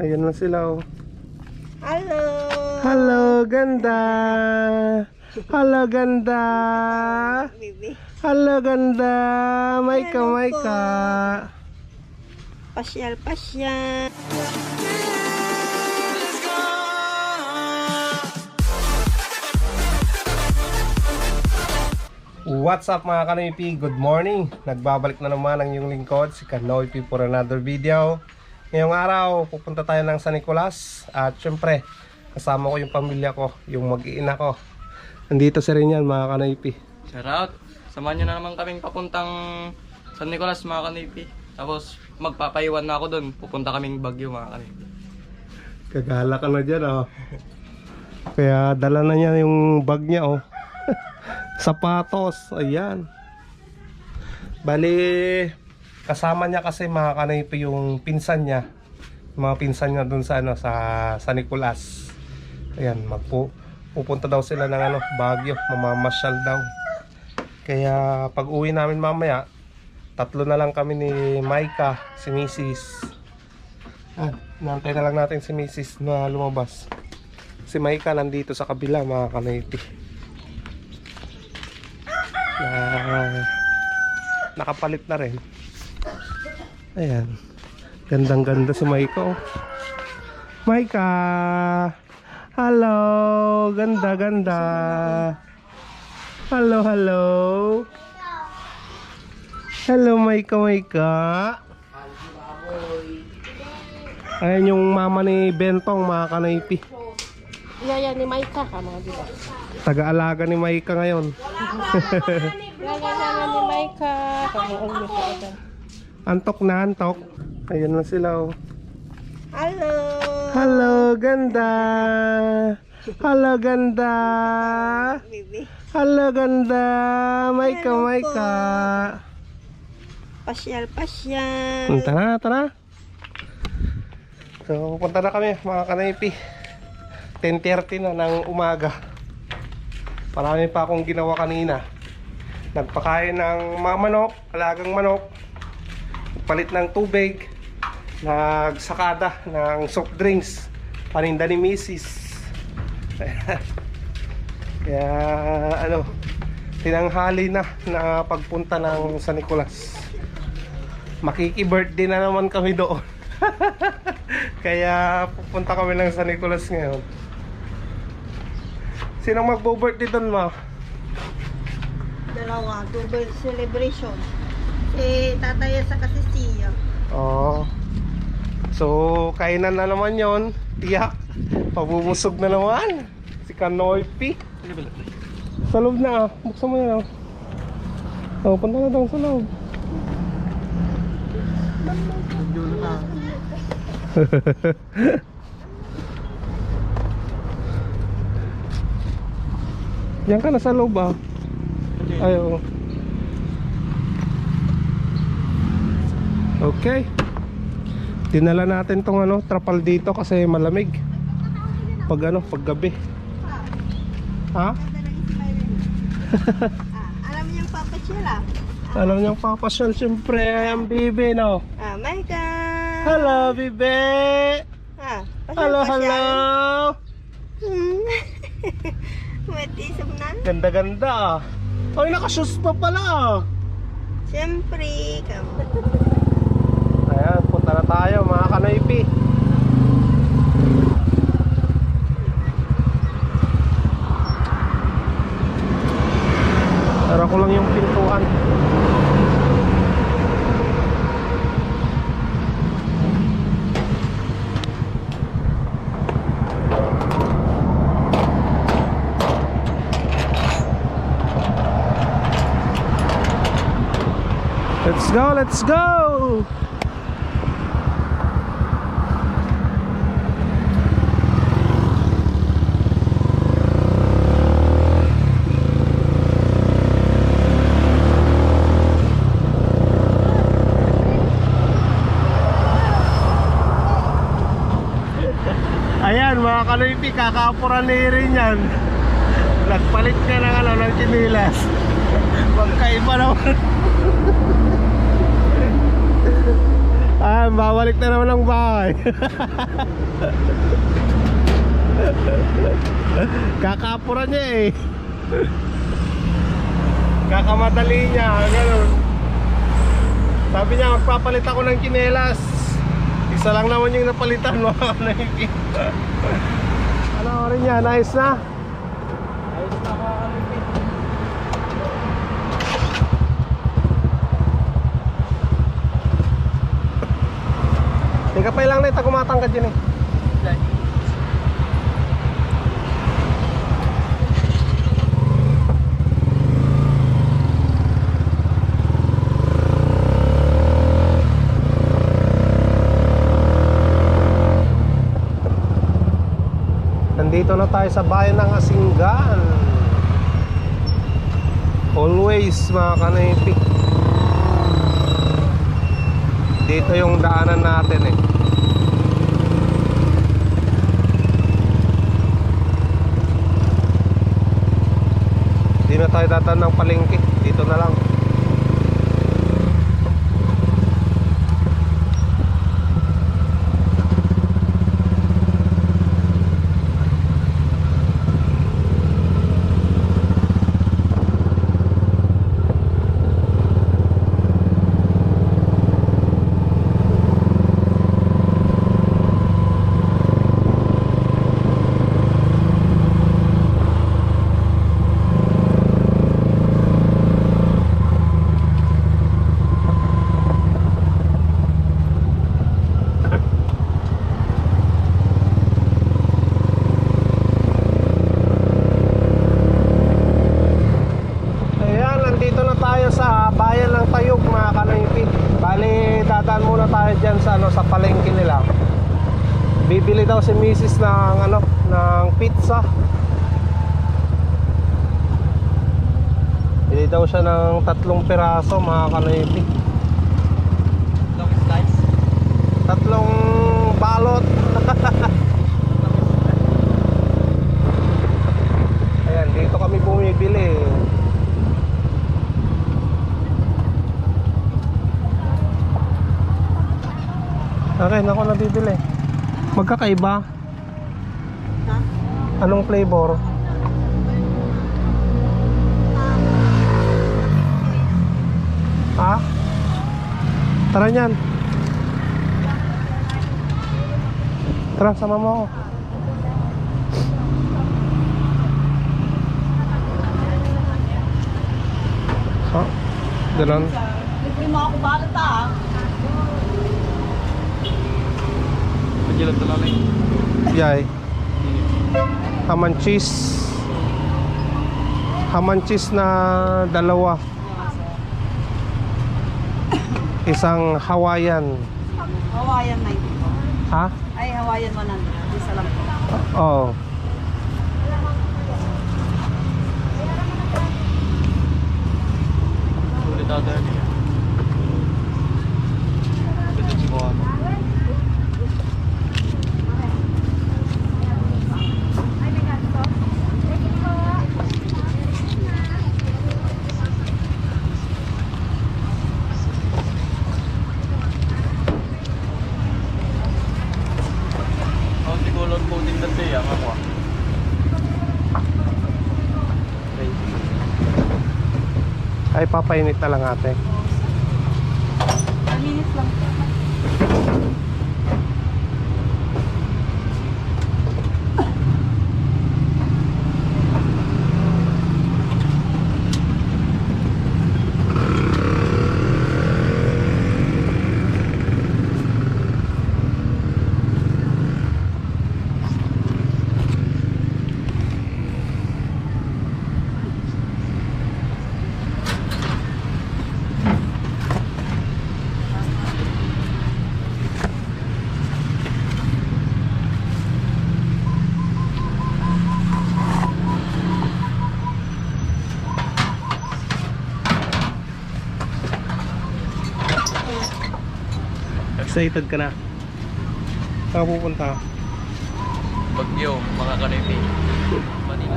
Ayan na sila oh. Hello! Hello, ganda! Hello, ganda! Hello, ganda! Maika, Hello Maika! pasyal, pasyal. What's up mga kanoypi? Good morning! Nagbabalik na naman ang iyong lingkod, si Kanoypi for another video. Ngayong araw, pupunta tayo ng San Nicolas at syempre, kasama ko yung pamilya ko, yung mag-iina ko. Nandito si Rinyan mga kanoypi. Shout out! Samahan nyo na naman kaming papuntang San Nicolas mga kanipi. Tapos magpapaiwan na ako doon. Pupunta kaming Baguio mga kanipi. Kagala ka na dyan oh. Kaya dala na niya yung bag niya oh. Sapatos, ayan. Bali, kasama niya kasi mga kanipi yung pinsan niya. Mga pinsan niya dun sa ano sa San Nicolas. Ayan, magpu pupunta daw sila ng ano, Baguio, mamamasyal daw. Kaya pag uwi namin mamaya, tatlo na lang kami ni Maika, si Mrs. Ah, nantay na lang natin si Mrs. na lumabas. Si Maika nandito sa kabila mga kanayti. Na nakapalit na rin. Ayan. Gandang ganda si Maika oh. Maika! Hello! Ganda ganda! Hello, hello! Hello, Maika, Maika! Ayan yung mama ni Bentong mga kanaypi. Yaya ni Maika ka mga diba? Taga-alaga ni Maika ngayon. Yaya ni Maika. Kamuong mo siya ito. Antok na antok. Ayan na sila oh. Hello! Hello, ganda! Hello, ganda! Hello, ganda! Maika, Hello. Maika! pasyal, pasyal. Tara, tara! So, pupunta na kami mga kanaypi. 10.30 na ng umaga. Marami pa akong ginawa kanina. Nagpakain ng mga manok, alagang manok. Palit ng tubig. Nagsakada ng soft drinks. Paninda ni Mrs. Kaya ano, tinanghali na na pagpunta ng San Nicolas. Makiki-birthday na naman kami doon. Kaya pupunta kami ng San Nicolas ngayon. Sinong magbo-birthday doon, ma? Dalawa, double celebration. Si tataya sa kasisiyo. Oo. So, kainan na naman yon. Tiyak. Pabubusog na naman. Si Kanoy P. Sa loob na ah. Buksan mo na. Oh, punta na daw sa loob. Yan ka na sa loob ah. Ay, oo. Okay. Dinala natin tong ano, trapal dito kasi malamig. Pag ano, pag gabi. Ha? ah, alam niyo yung papasyal ah. Alam niyo papasyal siyempre ang bibi no. Ah, Maika! Hello bibi. Ah, pasyal, Hello, pasyal. hello. Hmm. Matisap na. Ganda-ganda ah. Ay, nakashoes pa pala ah. Siyempre, kam. Ayan, punta na tayo mga kanaypi. Tara ko lang yung pintuan. Let's go, let's go! Ayan mga kanoypi, kakapuran ni rin yan. Nagpalit ka ng ano, ng chinilas. Magkaiba naman. Ah, babalik na naman ang bahay. Kakapura niya eh. Kakamadali niya, ganun. Sabi niya, magpapalit ako ng kinelas. Isa lang naman yung napalitan mo. ano rin niya, nice na? Ayos na mga kanipi. Teka pa lang na ito, kumatang ka dyan eh. Nandito na tayo sa bayan ng Asinggan. Always mga kanipi. Dito yung daanan natin eh. Di na tayo dadaan ng palengke. Dito na lang. Ayan, nandito na tayo sa bayan ng Tayog mga kanipi. Bali, tayo dyan sa, ano, sa palengke nila. Bibili daw si Mrs. ng, ano, ng pizza. Bili daw siya ng tatlong piraso mga kanipi. Long slice. Tatlong balot. Ayan, dito kami bumibili. Okay, ako nabibili. Magkakaiba? Anong flavor? Ha? Tara niyan. Tara, sama mo ako. Ha? Ganon. Libre mo ako balot ah. Lang eh. Yay. Ham and cheese. Ham and cheese na dalawa. Isang Hawaiian. Hawaiian 90 po. Ha? Ay, Hawaiian 100. Isa lang po. Oo. Ulit ako tayo niya. Pwede si Kuha mo. Oh, si Kulon po din dati ang ako. ah. Okay. Ay, papainit na lang ate. Excited ka na? Saan pupunta? Bagyo, mga kanipi. Manila.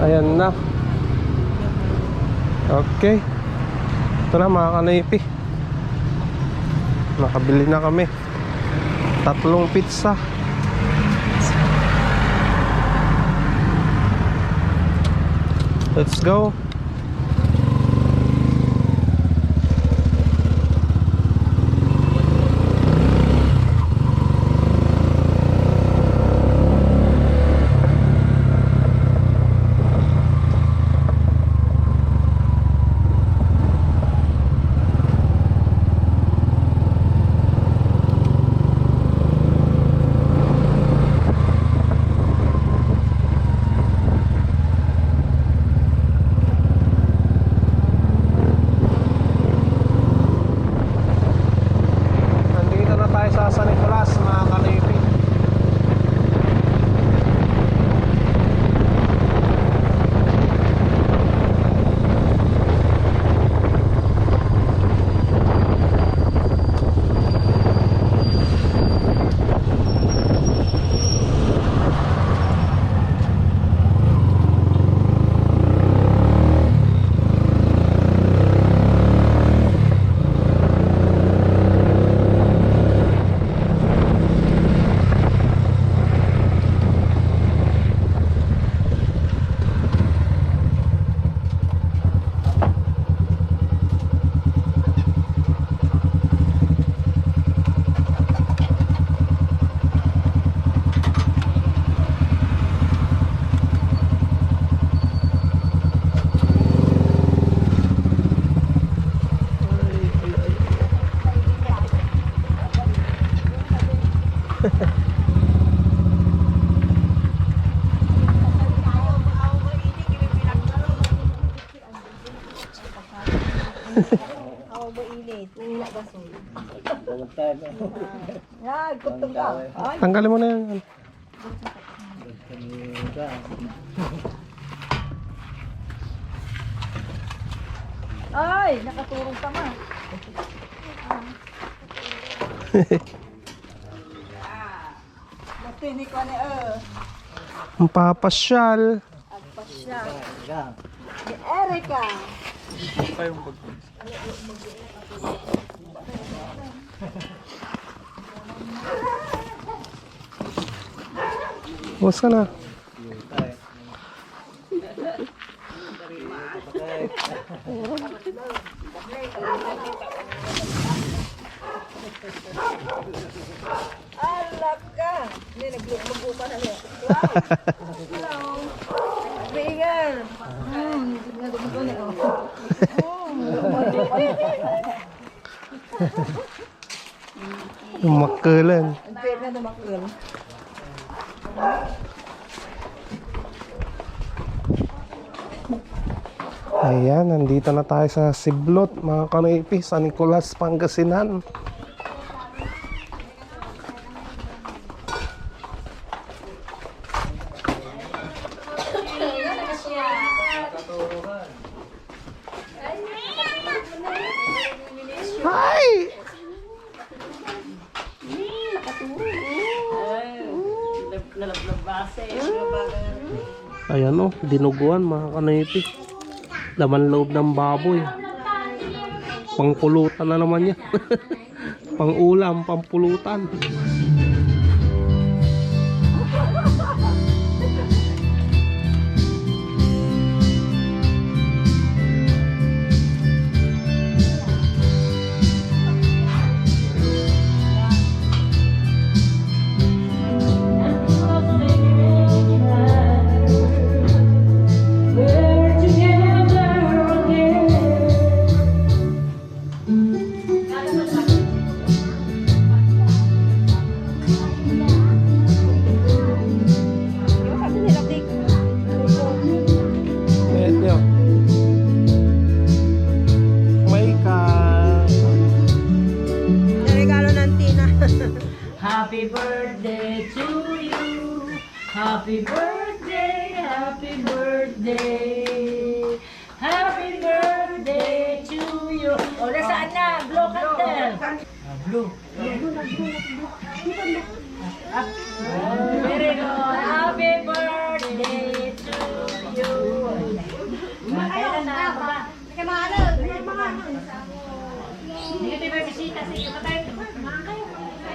Ayan na. Okay. Ito na mga kanipi. nakabili na kami. Tatlong pizza. Let's go. Ba init? Wala gasol. Yan, kutong ka. Ay, Tanggalin mo na yan. ay, nakaturong pa ma. Matini ko ni eh. Ang papasyal. Agpasya. Si Erica. Pa yung bag. Bukas ka na. Ka. Hindi, naglugo pa na niya. Wow. Hello. Bingan. Hmm, naglugo ko niya. Yung makulan. Ang pwede na namakul. Ayan, nandito na tayo sa Siblot, mga kanipi, San Nicolas, Pangasinan. Hi! Ayan o, dinuguan mga kanipi. Laman loob ng baboy. Pangpulutan na naman yan. Pangulam, pampulutan. Happy birthday. Happy birthday to you. O, nasaan na? Blow candle. Ah, Very good. Happy birthday to you. Kailan na ba? Hindi ka tayo bisita sa iyo.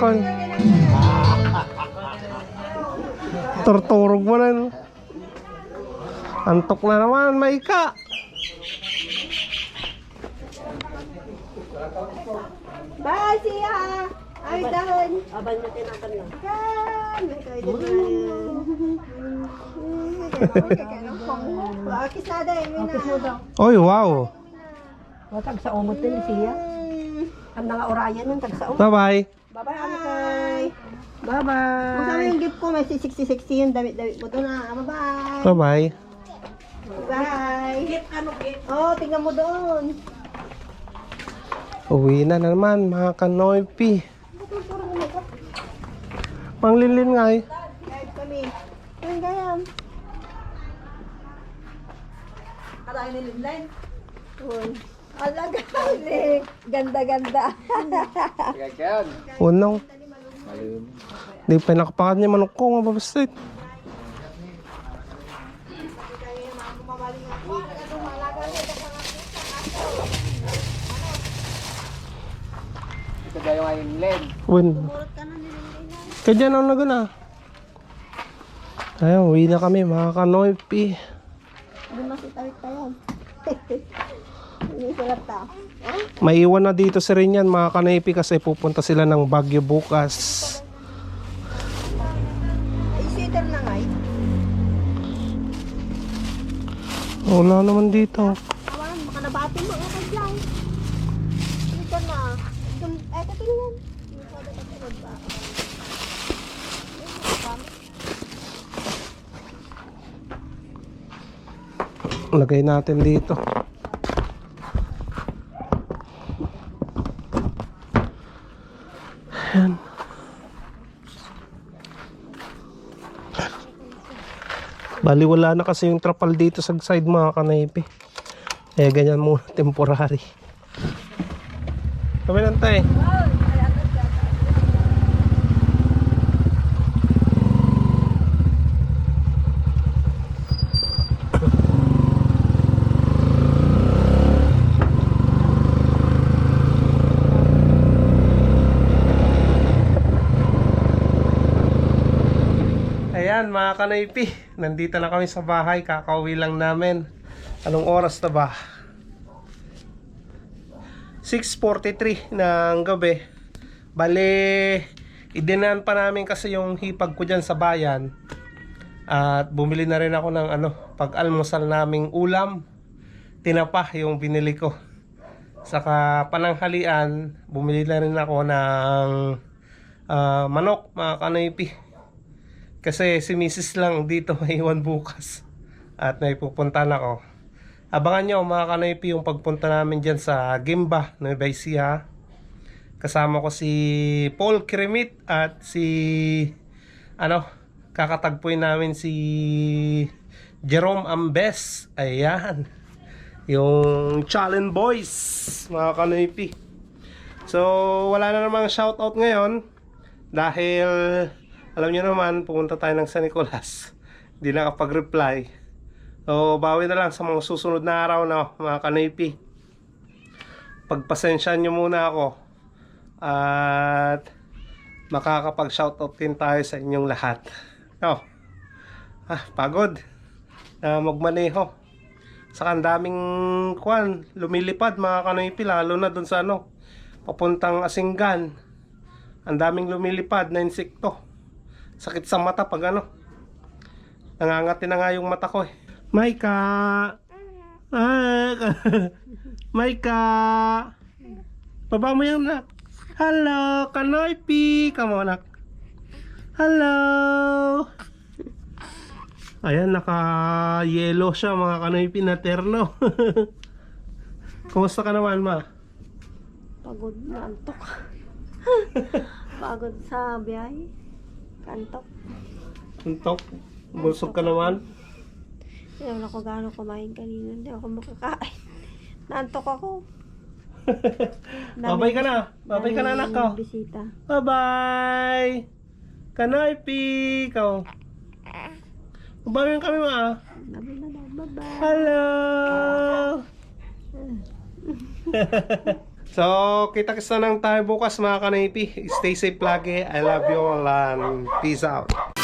Call. Torturog mo na. no? Antok na naman, maika. Bye, siya! Ay, dahon! Abang na tinakan lang. Yan! May kayo. Oy, wow. Tag sa umot din siya. Ang mga orayan nun, tag sa umot. Bye-bye. Bye-bye. Bye-bye. Masama yung gift ko, may 60-60 yung damit-damit mo doon ah. Bye-bye. Bye-bye. Bye. Gift ano gift? Oh, tingnan mo doon. Uwi na naman, mga kanoypi. Manglilin nga eh. Guys, kami. Yan, gayam. Kalahin ni Linlen. Uy. Alaga, ni. Ganda-ganda. Unang. Di pa nakapakan niya manok ko, nga babastit. Ito tayo ngayon, Len. Win. Kaya dyan ang nagana. Ayun, uwi na kami, mga kanoypi. Hindi masitawit tayo. Hindi ta. Maiwan na dito si Rinyan, mga kanoypi, kasi pupunta sila ng Baguio bukas. Wala naman dito. Awan, baka nabati mo. Ano ka dyan? Sitter na. Eh, katingin. Lagay natin dito. Bali wala na kasi yung trapal dito sa side mga kanaypi. Eh ganyan muna temporary. Kami lang tayo. Ayan mga kanaypi, nandito na kami sa bahay, kakauwi lang namin. Anong oras na ba? 6.43 ng gabi. Bale, idinan pa namin kasi yung hipag ko dyan sa bayan. At bumili na rin ako ng ano, pag-almusal naming ulam. Tinapa yung binili ko. Saka pananghalian, bumili na rin ako ng ah, manok, mga kanaypi. Kasi si Mrs. lang dito maiwan bukas. At naipupunta na ako. Abangan nyo mga kanoypi yung pagpunta namin dyan sa Gimba, Nueva Ecija. Kasama ko si Paul Kremit at si ano, kakatagpuin namin si Jerome Ambes. Ayan. Yung Challenge Boys, mga kanoypi. So, wala na namang shoutout ngayon dahil alam niyo naman, pumunta tayo ng San Nicolas. Hindi nakapag-reply. So, bawi na lang sa mga susunod na araw na mga kanoypi. Pagpasensyahan niyo muna ako. At makakapag-shoutout din tayo sa inyong lahat. No. Ah, pagod. Na magmaneho. Saka ang daming kwan, lumilipad mga kanoypi, lalo na dun sa ano, papuntang Asinggan. Ang daming lumilipad na insekto. Sakit sa mata pag ano. Nangangati na nga yung mata ko eh. Maika! Ah, Maika! Baba mo yung nak. Hello, Kanoypi! Come on. Hello! Ayan, naka-yellow siya mga Kanoypi na terno. Kumusta ka naman, ma? Pagod na antok. Pagod sa biyahe. Kantok. Untok? Busog ka naman? Hindi naman ako gaano kumain kanina. Hindi ako makakain. Naantok ako. Babay ka na. Babay ka na, anak ko. Bisita. Bye-bye! Kanoypi! Ikaw. Babayan kami, ma. Labi na daw. Hello! so, kita-kits na lang tayo bukas mga kanipi. Stay safe lagi. I love you all and peace out.